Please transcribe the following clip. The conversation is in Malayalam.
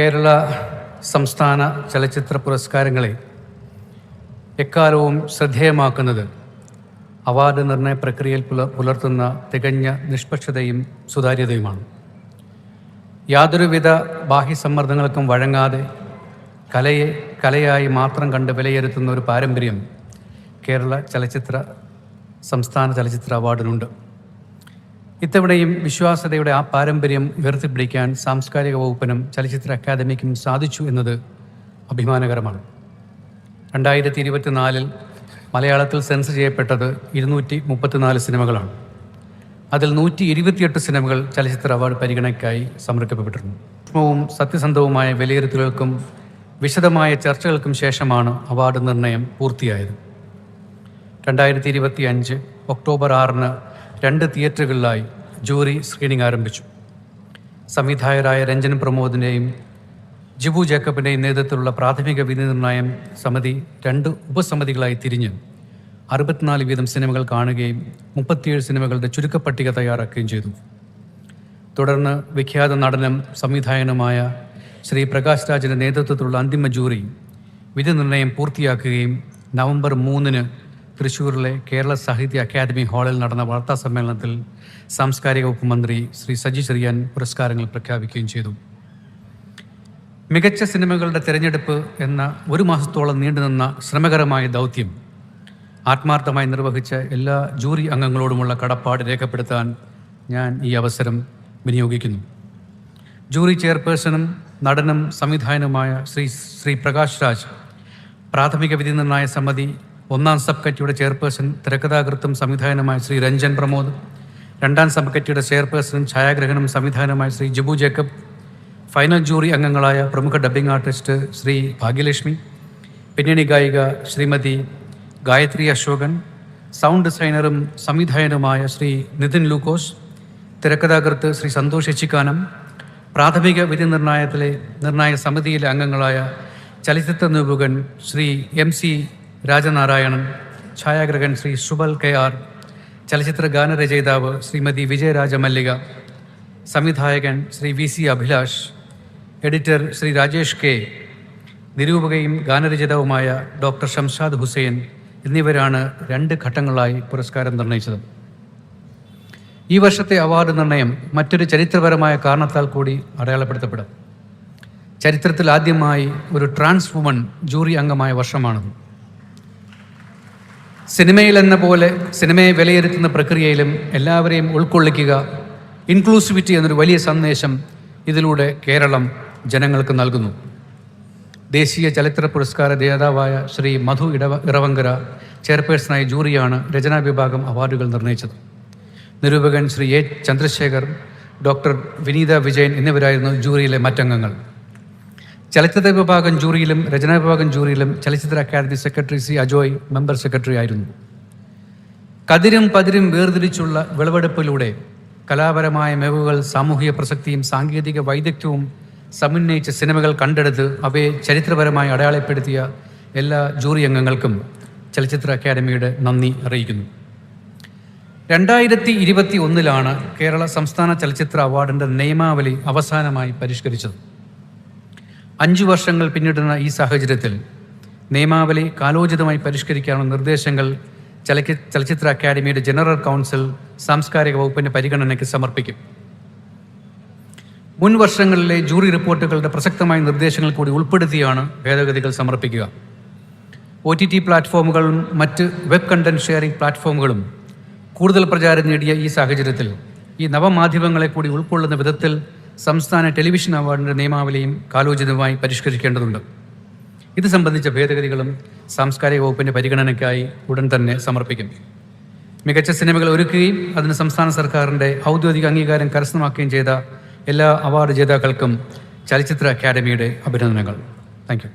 കേരള സംസ്ഥാന ചലച്ചിത്ര പുരസ്കാരങ്ങളെ എക്കാലവും ശ്രദ്ധേയമാക്കുന്നത് അവാർഡ് നിർണയ പ്രക്രിയയിൽ പുല പുലർത്തുന്ന തികഞ്ഞ നിഷ്പക്ഷതയും സുതാര്യതയുമാണ്. യാതൊരുവിധ ബാഹ്യ സമ്മർദ്ദങ്ങൾക്കും വഴങ്ങാതെ കലയെ കലയായി മാത്രം കണ്ട് വിലയിരുത്തുന്ന ഒരു പാരമ്പര്യം കേരള ചലച്ചിത്ര സംസ്ഥാന ചലച്ചിത്ര അവാർഡിനുണ്ട്. ഇത്തവണയും വിശ്വാസതയുടെ ആ പാരമ്പര്യം ഉയർത്തിപ്പിടിക്കാൻ സാംസ്കാരിക വകുപ്പിനും ചലച്ചിത്ര അക്കാദമിക്കും സാധിച്ചു എന്നത് അഭിമാനകരമാണ്. രണ്ടായിരത്തി ഇരുപത്തിനാലിൽ മലയാളത്തിൽ സെൻസ് ചെയ്യപ്പെട്ടത് ഇരുന്നൂറ്റി മുപ്പത്തിനാല് സിനിമകളാണ്. അതിൽ നൂറ്റി ഇരുപത്തിയെട്ട് സിനിമകൾ ചലച്ചിത്ര അവാർഡ് പരിഗണനയ്ക്കായി സമർപ്പിക്കപ്പെട്ടിരുന്നു. സൂക്ഷ്മവും സത്യസന്ധവുമായ വിലയിരുത്തലുകൾക്കും വിശദമായ ചർച്ചകൾക്കും ശേഷമാണ് അവാർഡ് നിർണയം പൂർത്തിയായത്. രണ്ടായിരത്തി ഇരുപത്തി അഞ്ച് ഒക്ടോബർ ആറിന് രണ്ട് തിയേറ്ററുകളിലായി ജൂറി സ്ക്രീനിംഗ് ആരംഭിച്ചു. സംവിധായകരായ രഞ്ജൻ പ്രമോദിന്റെയും ജിബു ജേക്കബിന്റെയും നേതൃത്വത്തിലുള്ള പ്രാഥമിക വിധി നിർണായം സമിതി രണ്ട് ഉപസമിതികളായി തിരിഞ്ഞ് അറുപത്തിനാല് വീതം സിനിമകൾ കാണുകയും മുപ്പത്തിയേഴ് സിനിമകളുടെ ചുരുക്കപ്പട്ടിക തയ്യാറാക്കുകയും ചെയ്തു. തുടർന്ന് വിഖ്യാത നടനും സംവിധായകനുമായ ശ്രീ പ്രകാശ് രാജിന്റെ നേതൃത്വത്തിലുള്ള അന്തിമ ജൂറി വിധി നിർണയം പൂർത്തിയാക്കുകയും നവംബർ മൂന്നിന് തൃശ്ശൂരിലെ കേരള സാഹിത്യ അക്കാദമി ഹാളിൽ നടന്ന വാർത്താ സമ്മേളനത്തിൽ സാംസ്കാരിക വകുപ്പ് മന്ത്രി ശ്രീ സജി ചെറിയാൻ പുരസ്കാരങ്ങൾ പ്രഖ്യാപിക്കുകയും ചെയ്തു. മികച്ച സിനിമകളുടെ തിരഞ്ഞെടുപ്പ് എന്ന ഒരു മാസത്തോളം നീണ്ടുനിന്ന ശ്രമകരമായ ദൗത്യം ആത്മാർത്ഥമായി നിർവഹിച്ച എല്ലാ ജൂറി അംഗങ്ങളോടുമുള്ള കടപ്പാട് രേഖപ്പെടുത്താൻ ഞാൻ ഈ അവസരം വിനിയോഗിക്കുന്നു. ജൂറി ചെയർപേഴ്സണും നടനും സംവിധായകനുമായ ശ്രീ ശ്രീ പ്രകാശ് രാജ് പ്രാഥമിക വിധി നിർണായ സമിതി ഒന്നാം സബ് കമ്മിറ്റിയുടെ ചെയർപേഴ്സൺ തിരക്കഥാകൃത്തും സംവിധായകനുമായ ശ്രീ രഞ്ജൻ പ്രമോദ് രണ്ടാം സബ് കമ്മിറ്റിയുടെ ചെയർപേഴ്സണും ഛായാഗ്രഹണം സംവിധാനമായ Shri Jibu Jacob final jury അംഗങ്ങളായ പ്രമുഖ ഡബ്ബിംഗ് ആർട്ടിസ്റ്റ് ശ്രീ ഭാഗ്യലക്ഷ്മി പിന്നണി ഗായിക ശ്രീമതി ഗായത്രി അശോകൻ സൗണ്ട് ഡിസൈനറും സംവിധായകനുമായ ശ്രീ നിതിൻ ലൂക്കോസ് തിരക്കഥാകൃത്ത് ശ്രീ സന്തോഷ് എച്ചിക്കാനം പ്രാഥമിക വിധി നിർണായത്തിലെ നിർണായക സമിതിയിലെ അംഗങ്ങളായ ചലച്ചിത്ര നിരൂപകൻ ശ്രീ എം സി രാജനാരായണൻ ഛായാഗ്രഹൻ ശ്രീ സുബൽ കെ ആർ ചലച്ചിത്ര ഗാനരചയിതാവ് ശ്രീമതി വിജയരാജ മല്ലിക സംവിധായകൻ Shri V C Abhilash editor Shri Rajesh K നിരൂപകയും ഗാനരചിതാവുമായ ഡോക്ടർ ഷംഷാദ് ഹുസൈൻ എന്നിവരാണ് രണ്ട് ഘട്ടങ്ങളായി പുരസ്കാരം നിർണയിച്ചത്. ഈ വർഷത്തെ അവാർഡ് നിർണയം മറ്റൊരു ചരിത്രപരമായ കാരണത്താൽ കൂടി അടയാളപ്പെടുത്തപ്പെടും. ചരിത്രത്തിൽ ആദ്യമായി ഒരു ട്രാൻസ് വുമൺ ജൂറി അംഗമായ വർഷമാണത്. സിനിമയിൽ എന്ന പോലെ സിനിമയെ വിലയിരുത്തുന്ന പ്രക്രിയയിലും എല്ലാവരെയും ഉൾക്കൊള്ളിക്കുക ഇൻക്ലൂസിവിറ്റി എന്നൊരു വലിയ സന്ദേശം ഇതിലൂടെ കേരളം ജനങ്ങൾക്ക് നൽകുന്നു. ദേശീയ ചലച്ചിത്ര പുരസ്കാര ജേതാവായ ശ്രീ മധു ഇടവ ഇറവങ്കര ചെയർപേഴ്സണായ ജൂറിയാണ് രചനാ വിഭാഗം അവാർഡുകൾ നിർണയിച്ചത്. നിരൂപകൻ ശ്രീ എ ചന്ദ്രശേഖർ ഡോക്ടർ വിനീത വിജയൻ എന്നിവരായിരുന്നു ജൂറിയിലെ മറ്റംഗങ്ങൾ. ചലച്ചിത്ര വിഭാഗം ജൂറിയിലും രചനാ വിഭാഗം ജൂറിയിലും ചലച്ചിത്ര academy secretary C Ajoy member secretary ആയിരുന്നു. കതിരും പതിരും വേർതിരിച്ചുള്ള വിളവെടുപ്പിലൂടെ കലാപരമായ മികവുകൾ സാമൂഹിക പ്രസക്തിയും സാങ്കേതിക വൈദഗ്ധ്യവും സമന്വയിച്ച സിനിമകൾ കണ്ടെടുത്ത് അവയെ ചരിത്രപരമായി അടയാളപ്പെടുത്തിയ എല്ലാ ജൂറി അംഗങ്ങൾക്കും ചലച്ചിത്ര അക്കാദമിയുടെ നന്ദി അറിയിക്കുന്നു. രണ്ടായിരത്തി ഇരുപത്തി ഒന്നിലാണ് കേരള സംസ്ഥാന ചലച്ചിത്ര അവാർഡിന്റെ നിയമാവലി അവസാനമായി പരിഷ്കരിച്ചത്. അഞ്ചു വർഷങ്ങൾ പിന്നിടുന്ന ഈ സാഹചര്യത്തിൽ നിയമാവലി കാലോചിതമായി പരിഷ്കരിക്കാനുള്ള നിർദ്ദേശങ്ങൾ ചലച്ചി ചലച്ചിത്ര അക്കാദമിയുടെ ജനറൽ കൗൺസിൽ സാംസ്കാരിക വകുപ്പിന്റെ പരിഗണനയ്ക്ക് സമർപ്പിക്കും. മുൻ വർഷങ്ങളിലെ ജൂറി റിപ്പോർട്ടുകളുടെ പ്രസക്തമായ നിർദ്ദേശങ്ങൾ കൂടി ഉൾപ്പെടുത്തിയാണ് ഭേദഗതികൾ സമർപ്പിക്കുക. ഒ ടി ടി പ്ലാറ്റ്ഫോമുകളും മറ്റ് വെബ് കണ്ടന്റ് ഷെയറിംഗ് പ്ലാറ്റ്ഫോമുകളും കൂടുതൽ പ്രചാരം നേടിയ ഈ സാഹചര്യത്തിൽ ഈ നവമാധ്യമങ്ങളെ കൂടി ഉൾക്കൊള്ളുന്ന വിധത്തിൽ സംസ്ഥാന ടെലിവിഷൻ അവാർഡിന്റെ നിയമാവലിയും കാലോചിതമായി പരിഷ്കരിക്കേണ്ടതുണ്ട്. ഇത് സംബന്ധിച്ച ഭേദഗതികളും സാംസ്കാരിക വകുപ്പിന്റെ പരിഗണനയ്ക്കായി ഉടൻ തന്നെ സമർപ്പിക്കും. മികച്ച സിനിമകൾ ഒരുക്കുകയും അതിന് സംസ്ഥാന സർക്കാരിന്റെ ഔദ്യോഗിക അംഗീകാരം കരസ്ഥമാക്കുകയും ചെയ്ത എല്ലാ അവാർഡ് ജേതാക്കൾക്കും ചലച്ചിത്ര അക്കാദമിയുടെ അഭിനന്ദനങ്ങൾ. താങ്ക്